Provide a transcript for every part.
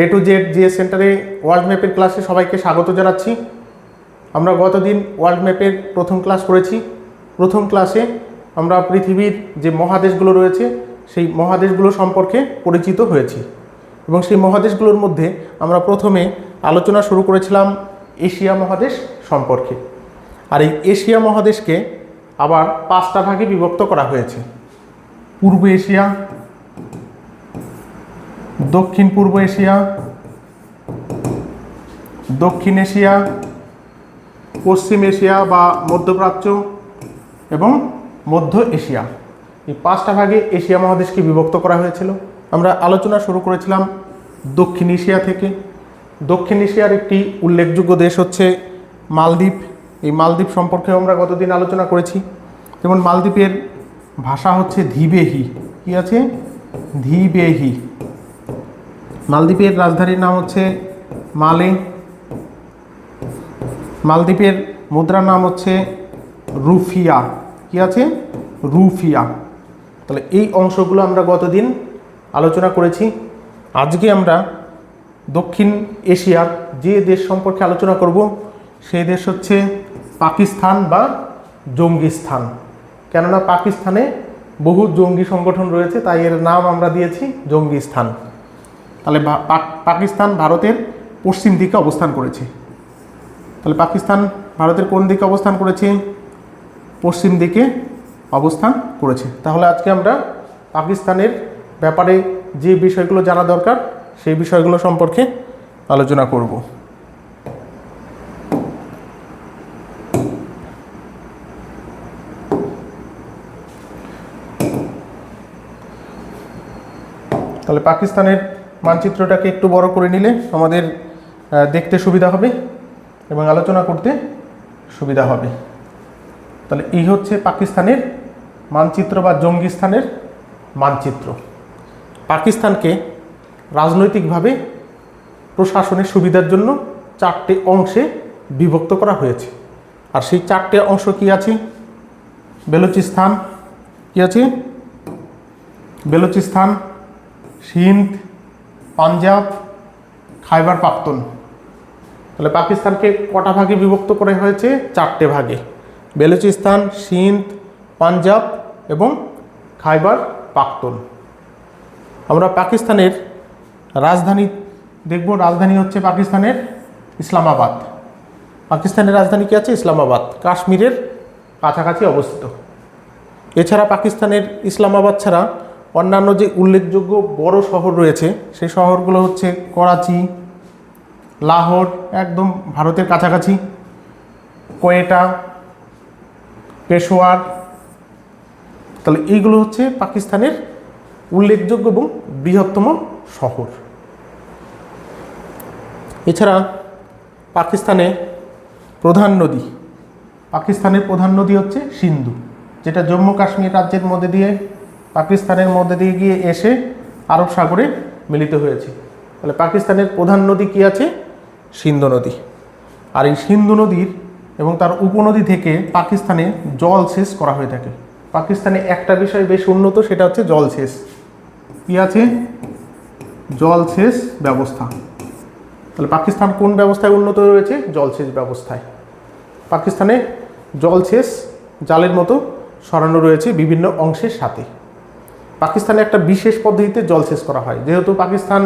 A to Z GS সেন্টারে world ম্যাপের ক্লাসে সবাইকে স্বাগত জানাচ্ছি। আমরা গতদিন ওয়ার্ল্ড ম্যাপের প্রথম ক্লাস করেছি। প্রথম ক্লাসে আমরা পৃথিবীর যে মহাদেশগুলো রয়েছে, সেই মহাদেশগুলো সম্পর্কে পরিচিত হয়েছি। এবং সেই মহাদেশগুলোর মধ্যে আমরা প্রথমে আলোচনা শুরু করেছিলাম এশিয়া মহাদেশ সম্পর্কে। আর এই এশিয়া মহাদেশকে আবার পাঁচটা ভাগে বিভক্ত করা হয়েছে। পূর্ব এশিয়া দক্ষিণ পূর্ব এশিয়া, দক্ষিণ এশিয়া, পশ্চিম এশিয়া বা মধ্যপ্রাচ্য এবং মধ্য এশিয়া। এই পাঁচটা ভাগে এশিয়া মহাদেশকে বিভক্ত করা হয়েছিল। আমরা আলোচনা শুরু করেছিলাম দক্ষিণ এশিয়া থেকে। দক্ষিণ এশিয়ার একটি উল্লেখযোগ্য দেশ হচ্ছে মালদ্বীপ। এই মালদ্বীপ সম্পর্কে আমরা গতদিন আলোচনা করেছি। যেমন মালদ্বীপের ভাষা হচ্ছে ধীবেহি। কি আছে? ধীবেহি। মালদ্বীপের রাজধানীর নাম হচ্ছে মালে। মালদ্বীপের মুদ্রার নাম হচ্ছে রুফিয়া। কি আছে? রুফিয়া। তাহলে এই অংশগুলো আমরা গতদিন আলোচনা করেছি। আজকে আমরা দক্ষিণ এশিয়ার যে দেশ সম্পর্কে আলোচনা করব সেই দেশ হচ্ছে পাকিস্তান বা জঙ্গিস্তান। কেননা পাকিস্তানে বহু জঙ্গি সংগঠন রয়েছে, তাই এর নাম আমরা দিয়েছি জঙ্গিস্তান। তাহলে পাকিস্তান ভারতের পশ্চিম দিকে অবস্থান করেছে। তাহলে পাকিস্তান ভারতের কোন দিকে অবস্থান করেছে? পশ্চিম দিকে অবস্থান করেছে। তাহলে আজকে আমরা পাকিস্তানের ব্যাপারে যে বিষয়গুলো জানা দরকার, সেই বিষয়গুলো সম্পর্কে আলোচনা করব। তাহলে পাকিস্তানের মানচিত্রটাকে একটু বড় করে নিলে আমাদের দেখতে সুবিধা হবে এবং আলোচনা করতে সুবিধা হবে। তাহলে এই হচ্ছে পাকিস্তানের মানচিত্র বা জঙ্গিস্তানের মানচিত্র। পাকিস্তানকে রাজনৈতিকভাবে প্রশাসনের সুবিধার জন্য চারটে অংশে বিভক্ত করা হয়েছে। আর সেই চারটে অংশ কি আছে? বেলুচিস্তান কি আছে? বেলুচিস্তান, সিন্ধ পাঞ্জাব, খাইবার পাখতুন। তাহলে পাকিস্তানকে কটা ভাগে বিভক্ত করে হয়েছে? চারটে ভাগে। বেলুচিস্তান, সিন্ধ, পাঞ্জাব এবং খাইবার পাখতুন। আমরা পাকিস্তানের রাজধানী দেখব। রাজধানী হচ্ছে পাকিস্তানের ইসলামাবাদ। পাকিস্তানের রাজধানী কি আছে? ইসলামাবাদ। কাশ্মীরের কাছাকাছি অবস্থিত। এছাড়া পাকিস্তানের ইসলামাবাদ ছাড়া অন্যান্য যে উল্লেখযোগ্য বড় শহর রয়েছে, সেই শহরগুলো হচ্ছে করাচি, লাহোর, একদম ভারতের কাছাকাছি। কোয়েটা, পেশোয়ার, তাহলে এইগুলো হচ্ছে পাকিস্তানের উল্লেখযোগ্য এবং বৃহত্তম শহর। এছাড়া পাকিস্তানে প্রধান নদী, পাকিস্তানের প্রধান নদী হচ্ছে সিন্ধু, যেটা জম্মু কাশ্মীর রাজ্যের মধ্যে দিয়ে পাকিস্তানের মধ্যে দিয়ে গিয়ে এসে আরব সাগরে মিলিত হয়েছে। তাহলে পাকিস্তানের প্রধান নদী কি আছে? সিন্ধু নদী। আর এই সিন্ধু নদীর এবং তার উপনদী থেকে পাকিস্তানে জল জলসেচ করা হয়ে থাকে। পাকিস্তানে একটা বিষয় বেশ উন্নত, সেটা হচ্ছে জল জলসেচ কি আছে? জল জলসেচ ব্যবস্থা। তাহলে পাকিস্তান কোন ব্যবস্থায় উন্নত রয়েছে জলসেচ ব্যবস্থায়। পাকিস্তানে জলসেচ জালের মতো সরানো রয়েছে বিভিন্ন অংশের সাথে। পাকিস্তানে একটা বিশেষ পদ্ধতিতে জলসেচ করা হয়। যেহেতু পাকিস্তান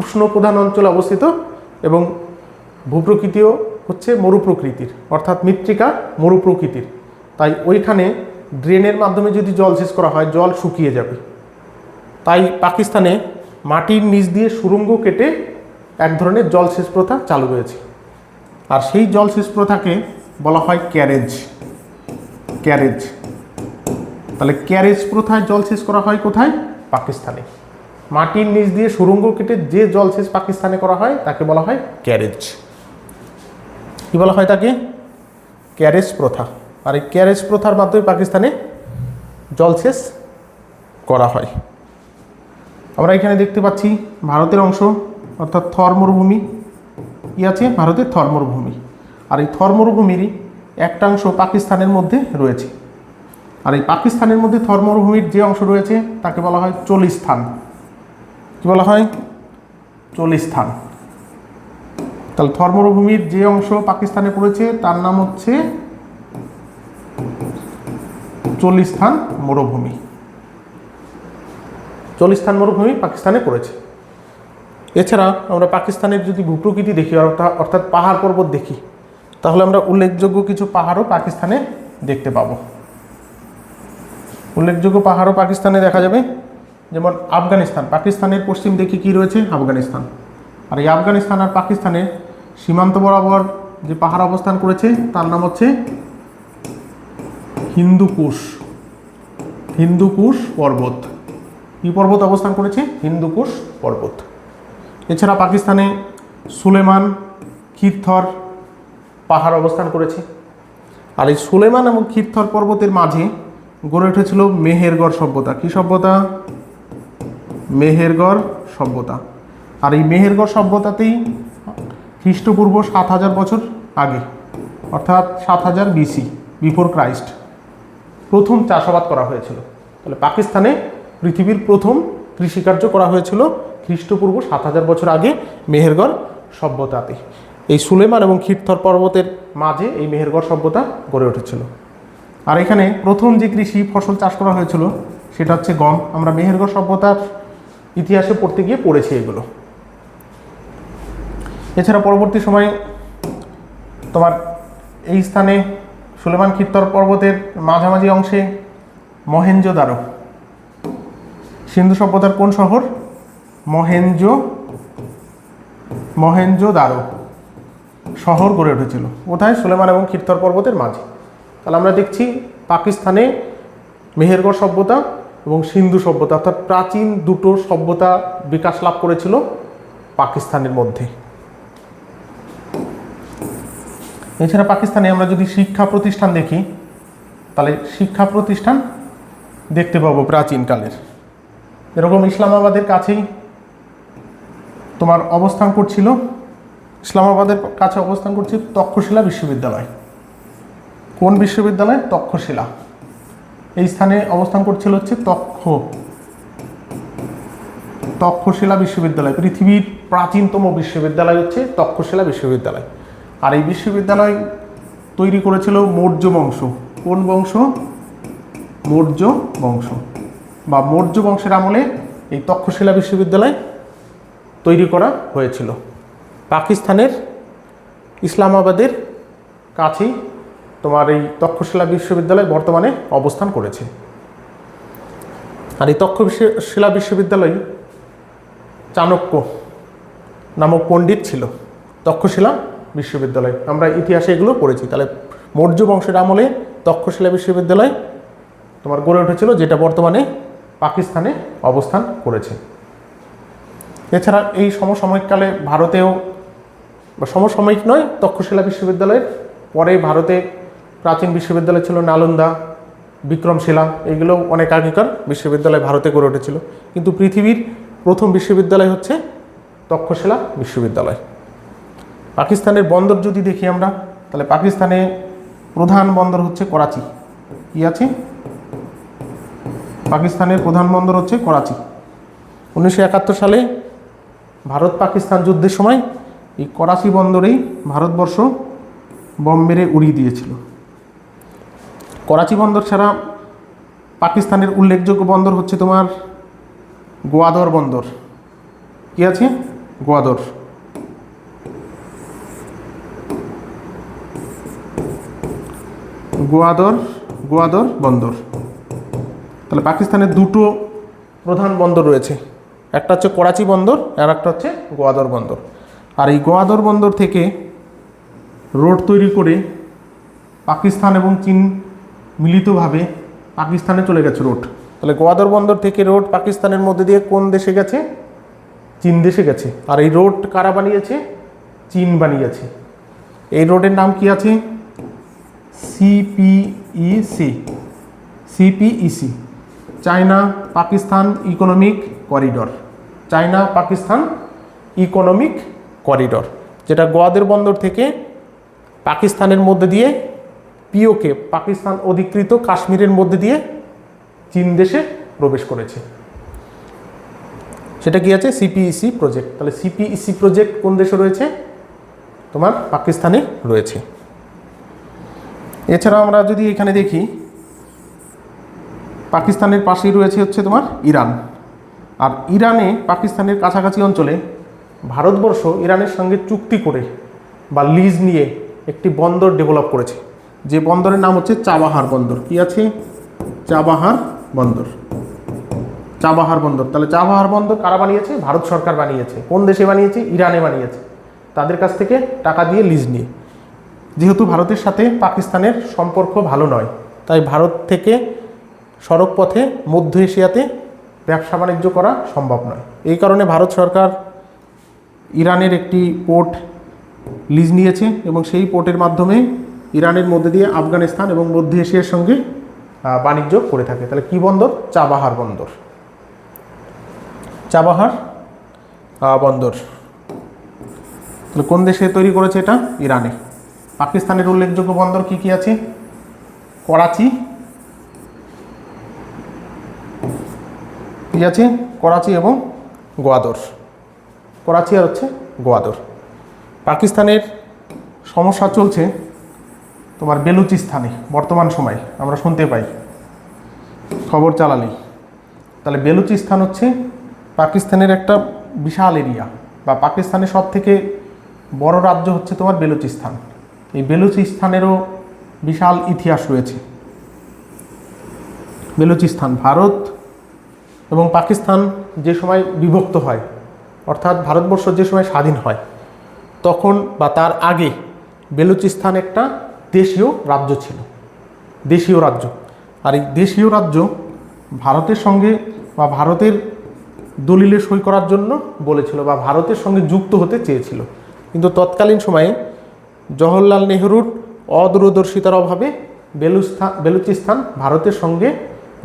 উষ্ণ প্রধান অঞ্চলে অবস্থিত এবং ভূপ্রকৃতিও হচ্ছে মরুপ্রকৃতির, অর্থাৎ মৃত্তিকা মরুপ্রকৃতির। তাই ওইখানে ড্রেনের মাধ্যমে যদি জলসেচ করা হয়, জল শুকিয়ে যাবে। তাই পাকিস্তানে মাটির নিচ দিয়ে সুড়ঙ্গ কেটে এক ধরনের জলসেচ প্রথা চালু রয়েছে আর সেই জলসেচ প্রথাকে বলা হয় ক্যারেজ। ক্যারেজ। তাহলে ক্যারেজ প্রথায় জলসেচ করা হয় কোথায়? পাকিস্তানে। মাটির নিচ দিয়ে সুড়ঙ্গ কেটে যে জলসেচ পাকিস্তানে করা হয়, তাকে বলা হয় ক্যারেজ। কি বলা হয় তাকে? ক্যারেজ প্রথা। আর এই ক্যারেজ প্রথার মাধ্যমে পাকিস্তানে জলসেচ করা হয়। আমরা এখানে দেখতে পাচ্ছি ভারতের অংশ, অর্থাৎ থর মরুভূমি। কি আছে? ভারতের থর মরুভূমি। আর এই থর মরুভূমিরই একটা অংশ পাকিস্তানের মধ্যে রয়েছে। আর এই পাকিস্তানের মধ্যে থর মরুভূমির যে অংশ রয়েছে, তাকে বলা হয় চলিস্থান কি বলা হয়? চল্লিশ স্থান। তাহলে থর মরুভূমির যে অংশ পাকিস্তানে পড়েছে, তার নাম হচ্ছে চল্লিশ স্থান মরুভূমি। চল্লিশ স্থান মরুভূমি পাকিস্তানে পড়েছে। এছাড়া আমরা পাকিস্তানের যদি ভূপ্রকৃতি দেখি অর্থাৎ অর্থাৎ পাহাড় পর্বত দেখি, তাহলে আমরা উল্লেখযোগ্য কিছু পাহাড়ও পাকিস্তানে দেখতে পাবো। উল্লেখযোগ্য পাহাড়ও পাকিস্তানে দেখা যাবে। যেমন আফগানিস্তান। পাকিস্তানের পশ্চিম দিকে কী রয়েছে? আফগানিস্তান। আর এই আফগানিস্তান আর পাকিস্তানের সীমান্ত বরাবর যে পাহাড় অবস্থান করেছে, তার নাম হচ্ছে হিন্দুকুশ। হিন্দুকুশ পর্বত। কি পর্বত অবস্থান করেছে? হিন্দুকুশ পর্বত। এছাড়া পাকিস্তানে সুলেমান ক্ষীরথর পাহাড় অবস্থান করেছে। আর এই সুলেমান এবং ক্ষীরথর পর্বতের মাঝে গড়ে উঠেছিল মেহেরগড় সভ্যতা। কি সভ্যতা? মেহেরগড় সভ্যতা। আর এই মেহেরগড় সভ্যতাতেই খ্রিস্টপূর্ব সাত হাজার বছর আগে, অর্থাৎ সাত হাজার বিসি বিফোর ক্রাইস্ট, প্রথম চাষাবাদ করা হয়েছিল। তাহলে পাকিস্তানে পৃথিবীর প্রথম কৃষিকার্য করা হয়েছিল খ্রিস্টপূর্ব সাত হাজার বছর আগে মেহেরগড় সভ্যতাতে। এই সুলেমান এবং ক্ষীরথর পর্বতের মাঝে এই মেহেরগড় সভ্যতা গড়ে উঠেছিল। আর এখানে প্রথম যে কৃষি ফসল চাষ করা হয়েছিল, সেটা হচ্ছে গম। আমরা মেহেরগড় সভ্যতার ইতিহাসে পড়তে গিয়ে পড়েছি এগুলো। এছাড়া পরবর্তী সময়ে তোমার এই স্থানে সুলেমান ক্ষীরতর পর্বতের মাঝামাঝি অংশে মহেঞ্জোদারো সিন্ধু সভ্যতার কোন শহর? মহেঞ্জো মহেঞ্জোদারো শহর গড়ে উঠেছিল। কোথায়? সুলেমান এবং ক্ষীরতর পর্বতের মাঝে। তাহলে আমরা দেখছি পাকিস্তানে মেহেরগড় সভ্যতা এবং সিন্ধু সভ্যতা, অর্থাৎ প্রাচীন দুটো সভ্যতা বিকাশ লাভ করেছিল পাকিস্তানের মধ্যে। এছাড়া পাকিস্তানে আমরা যদি শিক্ষা প্রতিষ্ঠান দেখি, তাহলে শিক্ষা প্রতিষ্ঠান দেখতে পাবো প্রাচীনকালের। এরকম ইসলামাবাদের কাছেই তোমার অবস্থান করছিল, ইসলামাবাদের কাছে অবস্থান করছে তক্ষশিলা বিশ্ববিদ্যালয়। কোন বিশ্ববিদ্যালয় তক্ষশিলা? এই স্থানে অবস্থান করছিল হচ্ছে তক্ষ। তক্ষশিলা বিশ্ববিদ্যালয়, পৃথিবীর প্রাচীনতম বিশ্ববিদ্যালয় হচ্ছে তক্ষশিলা বিশ্ববিদ্যালয়। আর এই বিশ্ববিদ্যালয় তৈরি করেছিল মৌর্য বংশ। কোন বংশ? মৌর্য বংশ। বা মৌর্য বংশের আমলে এই তক্ষশিলা বিশ্ববিদ্যালয় তৈরি করা হয়েছিল। পাকিস্তানের ইসলামাবাদের কাছেই তোমার এই তক্ষশিলা বিশ্ববিদ্যালয় বর্তমানে অবস্থান করেছে। আর এই তক্ষশিলা বিশ্ববিদ্যালয় চাণক্য নামক পণ্ডিত ছিল, তক্ষশিলা বিশ্ববিদ্যালয়। আমরা ইতিহাসে এগুলো পড়েছি। তাহলে মৌর্য বংশের আমলে তক্ষশিলা বিশ্ববিদ্যালয় তোমার গড়ে উঠেছিল, যেটা বর্তমানে পাকিস্তানে অবস্থান করেছে। এছাড়া এই সমসাময়িককালে ভারতেও, বা সমসাময়িক নয়, তক্ষশিলা বিশ্ববিদ্যালয়ের পরে ভারতে প্রাচীন বিশ্ববিদ্যালয় ছিল নালন্দা বিক্রমশিলা এগুলো অনেক আগেকার বিশ্ববিদ্যালয় ভারতে গড়ে উঠেছিল। কিন্তু পৃথিবীর প্রথম বিশ্ববিদ্যালয় হচ্ছে তক্ষশিলা বিশ্ববিদ্যালয়। পাকিস্তানের বন্দর যদি দেখি আমরা, তাহলে পাকিস্তানে প্রধান বন্দর হচ্ছে করাচি। কি আছে? পাকিস্তানের প্রধান বন্দর হচ্ছে করাচি। উনিশশো একাত্তর সালে ভারত পাকিস্তান যুদ্ধের সময় এই করাচি বন্দরেই ভারতবর্ষ বম মেরে উড়িয়ে দিয়েছিল। করাচি বন্দর ছাড়া পাকিস্তানের উল্লেখযোগ্য বন্দর হচ্ছে তোমার গোয়াদর বন্দর। কি আছে? গোয়াদর। গোয়াদর গোয়াদর বন্দর। তাহলে পাকিস্তানের দুটো প্রধান বন্দর রয়েছে। একটা হচ্ছে করাচি বন্দর, আর একটা হচ্ছে গোয়াদর বন্দর। আর এই গোয়াদর বন্দর থেকে রোড তৈরি করে পাকিস্তান এবং চীন মিলিতভাবে পাকিস্তানে চলে গেছে রোড। তাহলে গোয়াদর বন্দর থেকে রোড পাকিস্তানের মধ্যে দিয়ে কোন দেশে গেছে? চীন দেশে গেছে। আর এই রোড কারা বানিয়েছে? চীন বানিয়েছে। এই রোডের নাম কি আছে? CPEC CPEC China Pakistan economic corridor. China Pakistan economic corridor. যেটা গোয়াদের বন্দর থেকে পাকিস্তানের মধ্যে দিয়ে পিওকে পাকিস্তান অধিকৃত কাশ্মীরের মধ্যে দিয়ে চীন দেশে প্রবেশ করেছে। সেটা কি আছে? সিপিইসি প্রজেক্ট তাহলে সিপিইসি প্রজেক্ট কোন দেশে রয়েছে? তোমার পাকিস্তানে রয়েছে। এছাড়া আমরা যদি এখানে দেখি, পাকিস্তানের পাশেই রয়েছে হচ্ছে তোমার ইরান। আর ইরানে পাকিস্তানের কাছাকাছি অঞ্চলে ভারতবর্ষ ইরানের সঙ্গে চুক্তি করে বা লিজ নিয়ে একটি বন্দর ডেভেলপ করেছে। যে বন্দরের নাম হচ্ছে চাবাহার বন্দর। কি আছে? চাবাহার বন্দর। চাবাহার বন্দর। তাহলে চাবাহার বন্দর কারা বানিয়েছে? ভারত সরকার বানিয়েছে। কোন দেশে বানিয়েছে? ইরানে বানিয়েছে। তাদের কাছ থেকে টাকা দিয়ে লিজ নিয়ে। যেহেতু ভারতের সাথে পাকিস্তানের সম্পর্ক ভালো নয়, তাই ভারত থেকে সড়ক পথে মধ্য এশিয়াতে ব্যবসা বাণিজ্য করা সম্ভব নয়। এই কারণে ভারত সরকার ইরানের একটি পোর্ট লিজ নিয়েছে এবং সেই পোর্টের মাধ্যমে ইরানের মধ্যে দিয়ে আফগানিস্তান এবং মধ্য এশিয়ার সঙ্গে বাণিজ্য করে থাকে। তাহলে কি বন্দর? চাবাহার বন্দর। চাবাহার বন্দর। তাহলে কোন দেশে তৈরি করেছে এটা? ইরানে। পাকিস্তানের উল্লেখযোগ্য বন্দর কি কি আছে? করাচি। কি আছে? করাচি এবং গোয়াদর। করাচি আর হচ্ছে গোয়াদর। পাকিস্তানের সমস্যা চলছে তোমার বেলুচিস্তানে বর্তমান সময়, আমরা শুনতে পাই। খবর চালালেই। তাহলে বেলুচিস্তান হচ্ছে পাকিস্তানের একটা বিশাল এরিয়া, বা পাকিস্তানের সব থেকে বড় রাজ্য হচ্ছে তোমার বেলুচিস্তান এই বেলুচিস্তানেরও বিশাল ইতিহাস রয়েছে। বেলুচিস্তান ভারত এবং পাকিস্তান যে সময় বিভক্ত হয়, অর্থাৎ ভারতবর্ষ যে সময় স্বাধীন হয়, তখন বা তার আগে বেলুচিস্তান একটা দেশীয় রাজ্য ছিল, দেশীয় রাজ্য। আর এই দেশীয় রাজ্য ভারতের সঙ্গে বা ভারতের দলিলে সই করার জন্য বলেছিল বা ভারতের সঙ্গে যুক্ত হতে চেয়েছিল। কিন্তু তৎকালীন সময়ে জওহরলাল নেহরুর অদূরদর্শিতার অভাবে বেলুস্তান বেলুচিস্তান ভারতের সঙ্গে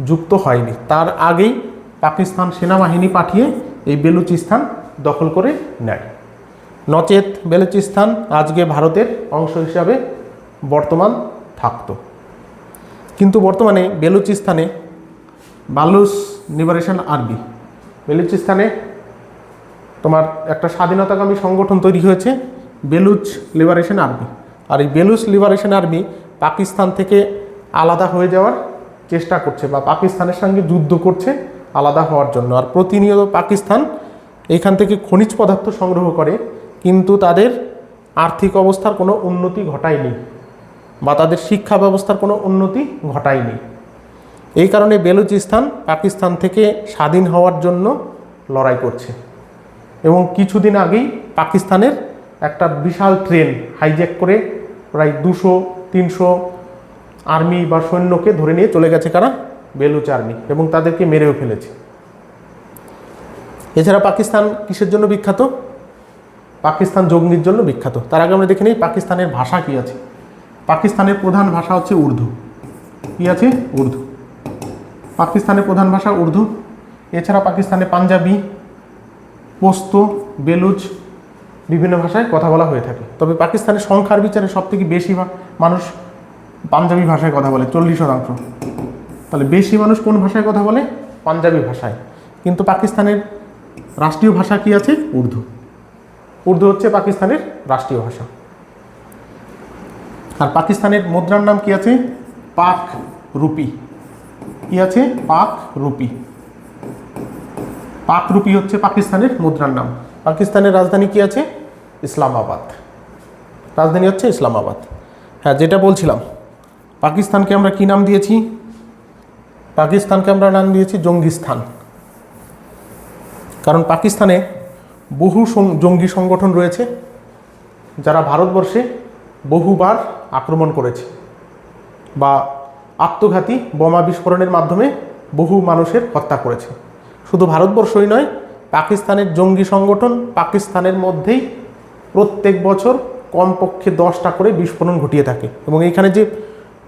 যুক্ত হয়নি। তার আগেই পাকিস্তান সেনাবাহিনী পাঠিয়ে এই বেলুচিস্তান দখল করে নেয়। নচেত বেলুচিস্তান আজকে ভারতের অংশ হিসাবে বর্তমান থাকতো। কিন্তু বর্তমানে বেলুচিস্তানে বালুস লিবারেশন আর্মি বেলুচিস্তানে তোমার একটা স্বাধীনতাকামী সংগঠন তৈরি হয়েছে, বেলুচ লিবারেশন আর্মি আর এই বেলুচ লিবারেশন আর্মি পাকিস্তান থেকে আলাদা হয়ে যাওয়ার চেষ্টা করছে বা পাকিস্তানের সঙ্গে যুদ্ধ করছে আলাদা হওয়ার জন্য। আর প্রতিনিয়ত পাকিস্তান এখান থেকে খনিজ পদার্থ সংগ্রহ করে, কিন্তু তাদের আর্থিক অবস্থার কোনো উন্নতি ঘটায়নি। বা তাদের শিক্ষা ব্যবস্থার কোনো উন্নতি ঘটায়নি। এই কারণে বেলুচিস্তান পাকিস্তান থেকে স্বাধীন হওয়ার জন্য লড়াই করছে এবং কিছুদিন আগেই পাকিস্তানের একটা বিশাল ট্রেন হাইজ্যাক করে প্রায় দুশো, তিনশো আর্মি বা সৈন্যকে ধরে নিয়ে চলে গেছে কারা? বেলুচ আর্মি এবং তাদেরকে মেরেও ফেলেছে। এছাড়া পাকিস্তান কিসের জন্য বিখ্যাত? পাকিস্তান জঙ্গির জন্য বিখ্যাত। তার আগে আমরা দেখে নিই পাকিস্তানের ভাষা কী আছে। পাকিস্তানের প্রধান ভাষা হচ্ছে উর্দু। কী আছে? উর্দু। পাকিস্তানের প্রধান ভাষা উর্দু। এছাড়া পাকিস্তানে পাঞ্জাবি, পোস্ত, বেলুচ বিভিন্ন ভাষায় কথা বলা হয়ে থাকে। তবে পাকিস্তানের সংখ্যার বিচারে সব থেকে বেশি মানুষ পাঞ্জাবি ভাষায় কথা বলে চল্লিশ শতাংশ তাহলে বেশি মানুষ কোন ভাষায় কথা বলে? পাঞ্জাবি ভাষায়। কিন্তু পাকিস্তানের রাষ্ট্রীয় ভাষা কি আছে? উর্দু। উর্দু হচ্ছে পাকিস্তানের রাষ্ট্রীয় ভাষা। আর পাকিস্তানের মুদ্রার নাম কি আছে? পাক রুপি। কি আছে? পাক রুপি। পাক রুপি হচ্ছে পাকিস্তানের মুদ্রার নাম। পাকিস্তানের রাজধানী কি আছে? ইসলামাবাদ। রাজধানী হচ্ছে ইসলামাবাদ। হ্যাঁ যেটা বলছিলাম, পাকিস্তানকে আমরা কি নাম দিয়েছি? পাকিস্তানকে আমরা নাম দিয়েছি জঙ্গিস্থান। কারণ পাকিস্তানে বহু জঙ্গি সংগঠন রয়েছে, যারা ভারতবর্ষে বহুবার আক্রমণ করেছে বা আত্মঘাতী বোমা বিস্ফোরণের মাধ্যমে বহু মানুষের হত্যা করেছে। শুধু ভারতবর্ষই নয়, পাকিস্তানের জঙ্গি সংগঠন পাকিস্তানের মধ্যেই প্রত্যেক বছর কমপক্ষে দশটা করে বিস্ফোরণ ঘটিয়ে থাকে এবং এইখানে যে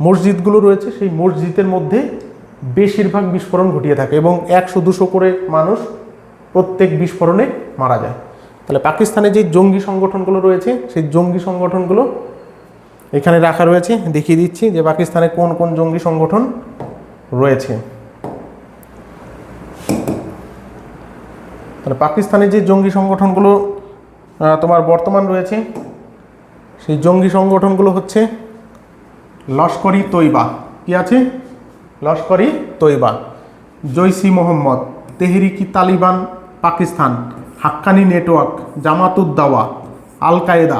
মসজিদগুলো রয়েছে, সেই মসজিদের মধ্যে বেশিরভাগ বিস্ফোরণ ঘটিয়ে থাকে এবং একশো দুশো করে মানুষ প্রত্যেক বিস্ফোরণে মারা যায়। তাহলে পাকিস্তানে যে জঙ্গি সংগঠনগুলো রয়েছে, সেই জঙ্গি সংগঠনগুলো এখানে রাখা রয়েছে, দেখিয়ে দিচ্ছি যে পাকিস্তানে কোন কোন জঙ্গি সংগঠন রয়েছে। তাহলে পাকিস্তানে যে জঙ্গি সংগঠনগুলো তোমার বর্তমান রয়েছে, সেই জঙ্গি সংগঠনগুলো হচ্ছে লস্করি তৈবা। কি আছে? Lashkar Taiba. Jaish Mohammad Tehrik Taliban, Pakistan. Haqqani network Jamaatuddawa Al Qaeda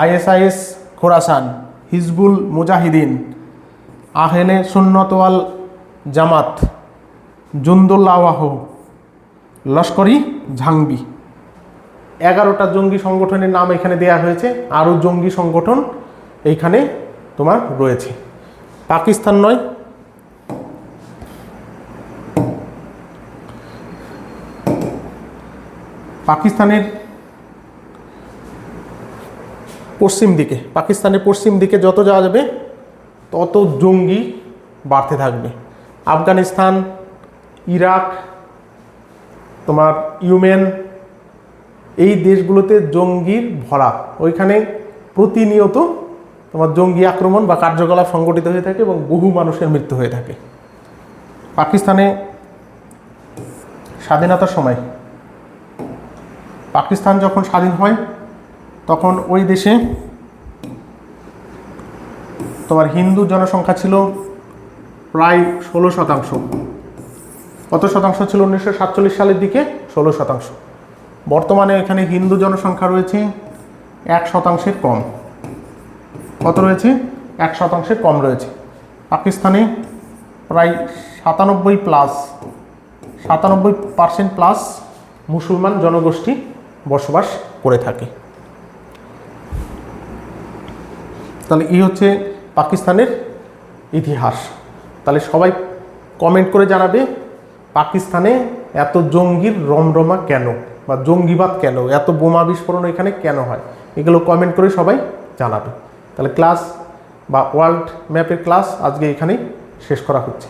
ISIS Khorasan, Hizbul Mujahideen Ahle Sunnatwal Jamaat, Jundullah, Lashkar Jhangvi. এগারোটা জঙ্গি সংগঠনের নাম এখানে দেয়া হয়েছে। আরও জঙ্গি সংগঠন এইখানে তোমার রয়েছে। পাকিস্তান নয়। পাকিস্তানের পশ্চিম দিকে, পাকিস্তানের পশ্চিম দিকে যত যাওয়া যাবে, তত জঙ্গি বাড়তে থাকবে। আফগানিস্তান, ইরাক, তোমার ইউমেন, এই দেশগুলোতে জঙ্গির ভরা। ওইখানে প্রতিনিয়ত তোমার জঙ্গি আক্রমণ বা কার্যকলাপ সংগঠিত হয়ে থাকে এবং বহু মানুষের মৃত্যু হয়ে থাকে। পাকিস্তানে স্বাধীনতার সময়, পাকিস্তান যখন স্বাধীন হয় তখন ওই দেশে তোমার হিন্দু জনসংখ্যা ছিল প্রায় ষোলো শতাংশ। কত শতাংশ ছিল উনিশশো সাতচল্লিশ সালের দিকে? ষোলো শতাংশ। বর্তমানে এখানে হিন্দু জনসংখ্যা রয়েছে এক শতাংশের কম। কত রয়েছে? এক শতাংশের কম রয়েছে। পাকিস্তানে প্রায় সাতানব্বই প্লাস, সাতানব্বই পার্সেন্ট প্লাস মুসলমান জনগোষ্ঠী বসবাস করে থাকে। তাহলে এই হচ্ছে পাকিস্তানের ইতিহাস। তাহলে সবাই কমেন্ট করে জানাবে, পাকিস্তানে এত জঙ্গির রমরমা কেন? বা জঙ্গিবাদ কেন? এত বোমা বিস্ফোরণ এখানে কেন হয়? এগুলো কমেন্ট করে সবাই জানাবে। তাহলে ক্লাস বা ওয়ার্ল্ড ম্যাপের ক্লাস আজকে এখানেই শেষ করা হচ্ছে।